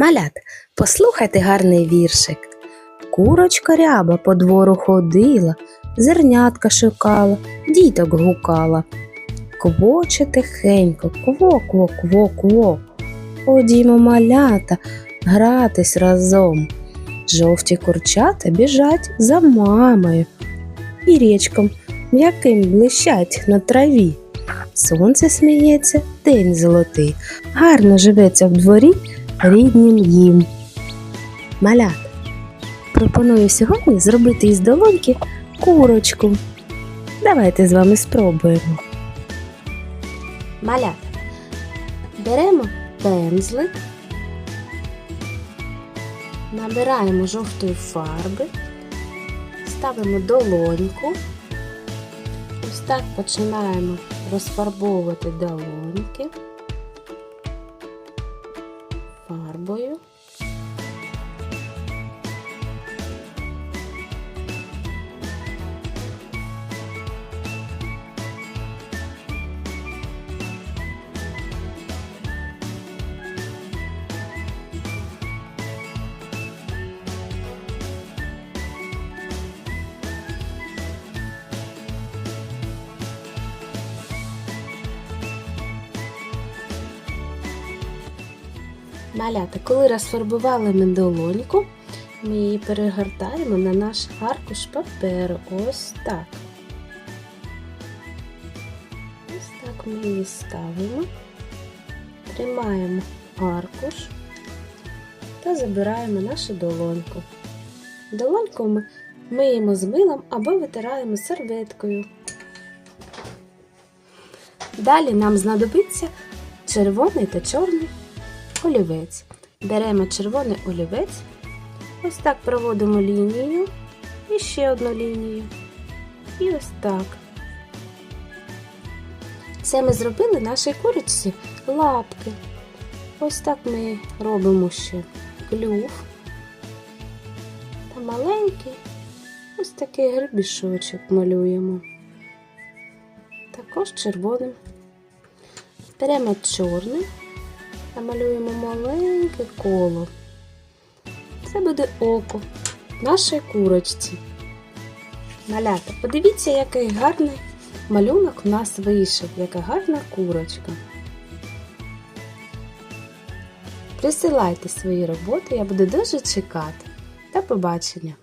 Малят, послухайте гарний віршик. Курочка ряба по двору ходила, зернятка шукала, діток гукала. Квоче тихенько, кво, кво, кво, кво. Ходімо, малята, гратись разом. Жовті курчата біжать за мамою. І річком м'яким блищать на траві. Сонце сміється, день золотий, гарно живеться в дворі ріднім їм. Малят. Пропоную сьогодні зробити із долоньки курочку. Давайте з вами спробуємо. Малят. Беремо пензлик, набираємо жовтої фарби, ставимо долоньку. Ось так починаємо розфарбовувати долоньки фарбою. Малята, коли розфарбували ми долоньку, ми її перегортаємо на наш аркуш паперу. Ось так. Ось так ми її ставимо, тримаємо аркуш та забираємо нашу долоньку. Долоньку ми миємо з милом або витираємо серветкою. Далі нам знадобиться червоний та чорний олівець. Беремо червоний олівець, ось так проводимо лінію і ще одну лінію. І ось так. Це ми зробили нашій курочці лапки. Ось так ми робимо ще клюв та маленький ось такий гребішочок малюємо. Також червоним. Беремо чорний намалюємо маленьке коло. Це буде око нашої курочці. Малята, подивіться, який гарний малюнок у нас вийшов, яка гарна курочка. Присилайте свої роботи, я буду дуже чекати. До побачення!